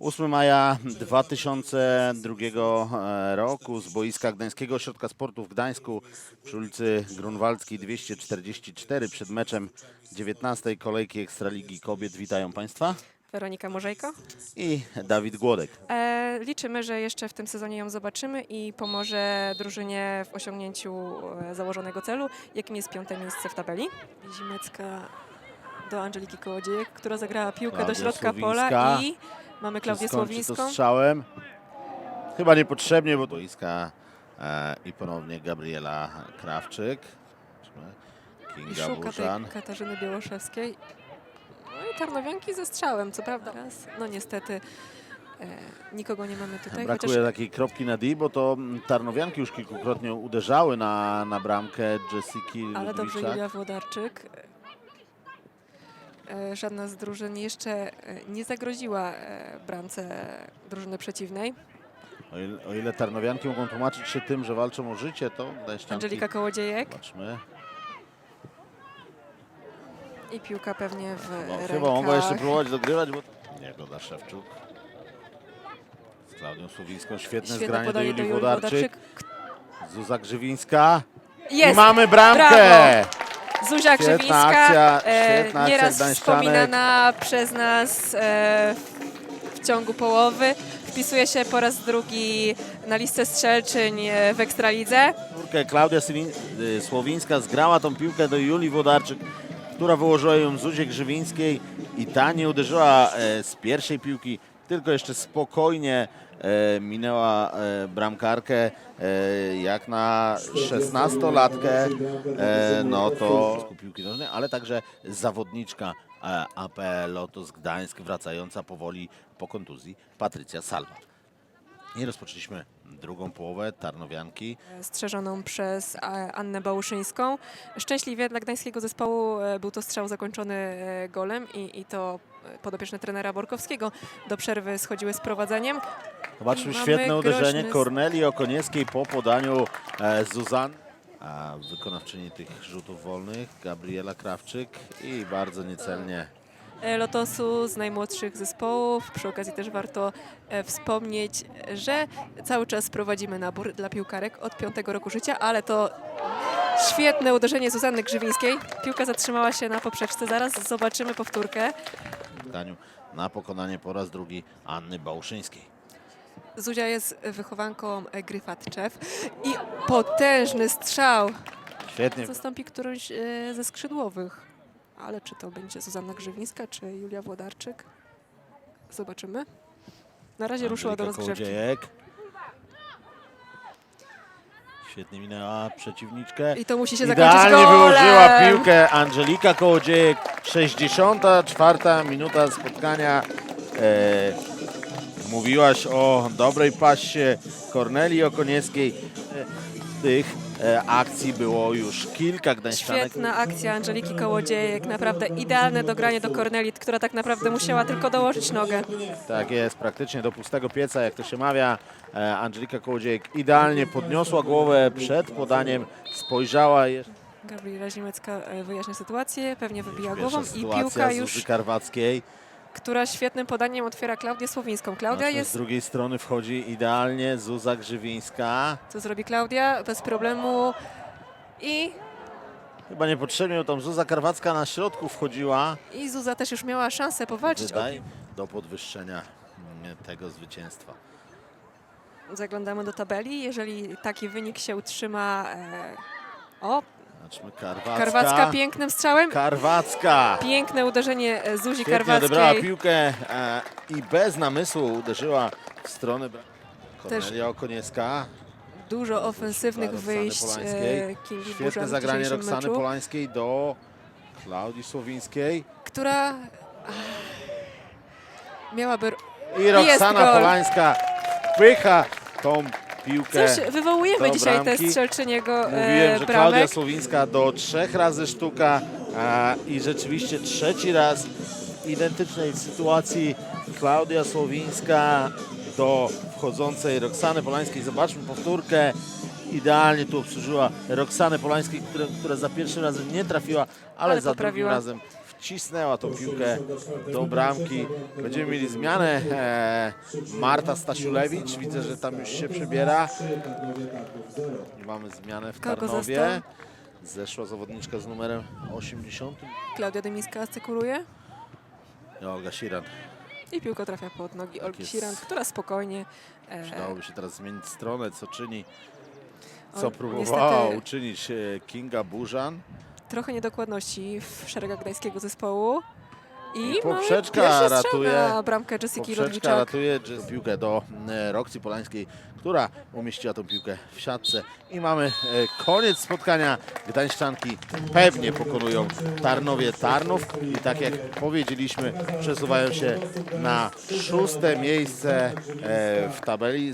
8 maja 2002 e, roku z boiska Gdańskiego Ośrodka Sportu w Gdańsku przy ulicy Grunwaldzkiej 244 przed meczem 19 kolejki Ekstraligi Kobiet. Witają Państwa Weronika Morzejko. i Dawid Głodek. E, liczymy, że jeszcze w tym sezonie ją zobaczymy i pomoże drużynie w osiągnięciu e, założonego celu, jakim jest piąte miejsce w tabeli. Zimecka do Angeliki Kołodziejek, która zagrała piłkę Klaudia do środka Słowińska. pola i mamy Klaudię skończy to Słowińską. strzałem? Chyba niepotrzebnie, bo boiska e, i ponownie Gabriela Krawczyk. I Kinga szuka Burzan. tej Katarzyny Białoszewskiej. No i Tarnowianki ze strzałem, co prawda. Raz, no niestety e, nikogo nie mamy tutaj. Brakuje chociaż takiej kropki na D, bo to Tarnowianki już kilkukrotnie uderzały na, na bramkę Jessiki Ale dobrze. Julia Włodarczyk. E, Żadna z drużyn jeszcze e, nie zagroziła e, bramce drużyny przeciwnej. O ile, o ile Tarnowianki mogą tłumaczyć się tym, że walczą o życie, to. Angelika Kołodziejek Zobaczmy. i piłka pewnie w No, rękach. chyba mogła jeszcze próbować dogrywać, bo... Nie, Goda Szewczuk. Z Klaudią Słowińską. Świetne, Świetne zgranie do Julii Wodarczyk. Zuza Grzywińska. I Jest! mamy bramkę! Brawo! Zuzia Świetna Grzywińska, akcja, e, świetna akcja nieraz wspominana przez nas e, w ciągu połowy. Wpisuje się po raz drugi na listę strzelczyń e, w Ekstralidze. Czwórkę Klaudia Słowińska zgrała tą piłkę do Julii Wodarczyk, która wyłożyła ją Zuzie Grzywińskiej i ta nie uderzyła z pierwszej piłki, tylko jeszcze spokojnie e, minęła e, bramkarkę e, jak na 16-latkę, e, no to piłki ale także zawodniczka APL Lotos Gdańsk wracająca powoli po kontuzji Patrycja Salwa. I rozpoczęliśmy drugą połowę Tarnowianki. strzeżoną przez e, Annę Bałuszyńską. Szczęśliwie dla gdańskiego zespołu e, był to strzał zakończony e, golem i, i to podopieczne trenera Borkowskiego. Do przerwy schodziły z prowadzeniem. Zobaczmy Mamy świetne uderzenie groźny- Kornelii Okonieckiej po podaniu Zuzan. A wykonawczyni tych rzutów wolnych Gabriela Krawczyk i bardzo niecelnie Lotosu z najmłodszych zespołów. Przy okazji też warto e, wspomnieć, że cały czas prowadzimy nabór dla piłkarek od piątego roku życia, ale to świetne uderzenie Zuzanny Grzywińskiej. Piłka zatrzymała się na poprzeczce. Zaraz zobaczymy powtórkę. wydaniu na pokonanie po raz drugi Anny Bałuszyńskiej. Zuzia jest wychowanką e, Gryfatczew i potężny strzał. Świetnie. Zastąpi którąś e, ze skrzydłowych. Ale czy to będzie Zuzanna Grzywińska, czy Julia Włodarczyk? Zobaczymy. Na razie ruszyła do rozgrzewki. Kołodziejek. Świetnie minęła przeciwniczkę. I to musi się zakończyć Idealnie golem. wyłożyła piłkę Angelika Kołodziejek. 64 minuta spotkania. E, mówiłaś o dobrej pasie Kornelii Okonieckiej. E, tych akcji było już kilka Gdańszczanek. Świetna akcja Angeliki Kołodziejek. Naprawdę idealne dogranie do Korneli, która tak naprawdę musiała tylko dołożyć nogę. Tak jest, praktycznie do pustego pieca, jak to się mawia. E, Angelika Kołodziejek idealnie podniosła głowę przed podaniem, spojrzała jeszcze. Gabriela Zimecka e, wyjaśnia sytuację, pewnie wybija głową i piłka już, Karwackiej. Która świetnym podaniem otwiera Klaudię Słowińską. Klaudia jest Z drugiej strony wchodzi idealnie Zuza Grzywińska. Co zrobi Klaudia? Bez problemu. I, Chyba niepotrzebnie, bo tam Zuza Karwacka na środku wchodziła. I Zuza też już miała szansę powalczyć. O, Wydaje do podwyższenia mm, tego zwycięstwa. zaglądamy do tabeli. Jeżeli taki wynik się utrzyma. E, o, Zobaczmy, Karwacka. Karwacka pięknym strzałem. Karwacka. Piękne uderzenie e, Zuzi Świetnie odebrała Karwackiej. piłkę e, i bez namysłu uderzyła w stronę Kornelia Okoniecka. Dużo ofensywnych Roxany wyjść Polańskiej. e, Kingi Świetne w zagranie dzisiejszym Roxany meczu, Polańskiej do Klaudii Słowińskiej. która ach, miałaby... I Roxana gol. Polańska wpycha tą piłkę. Coś wywołujemy dzisiaj te bramki. strzelczyniego e, Mówiłem, że Klaudia bramek. Słowińska do trzech razy sztuka a, i rzeczywiście trzeci raz w identycznej sytuacji Klaudia Słowińska do wchodzącej Roxany Polańskiej. Zobaczmy powtórkę. Idealnie tu obsłużyła Roxanę Polańskiej, która, która za pierwszym razem nie trafiła, ale, Ale za drugim poprawiła. razem wcisnęła tą piłkę do bramki. Będziemy mieli zmianę. E, Marta Stasiulewicz, widzę, że tam już się przebiera. I mamy zmianę w Tarnowie. Zeszła zawodniczka z numerem 80. Klaudia Dymiska asykuruje I Olga Siran. i piłka trafia pod nogi Olgi jest. Siran, która spokojnie e, Przydałoby się teraz zmienić stronę, co czyni, co próbowała niestety- uczynić e, Kinga Burzan. Trochę niedokładności w szeregach gdańskiego zespołu. I, mamy poprzeczka ratuje- na bramkę Jessiki Poprzeczka ratuje piłkę do e, Roxy Polańskiej, która umieściła tą piłkę w siatce. I mamy e, koniec spotkania. Gdańszczanki pewnie pokonują Tarnowie Tarnów i tak jak powiedzieliśmy, przesuwają się na szóste miejsce e, w tabeli.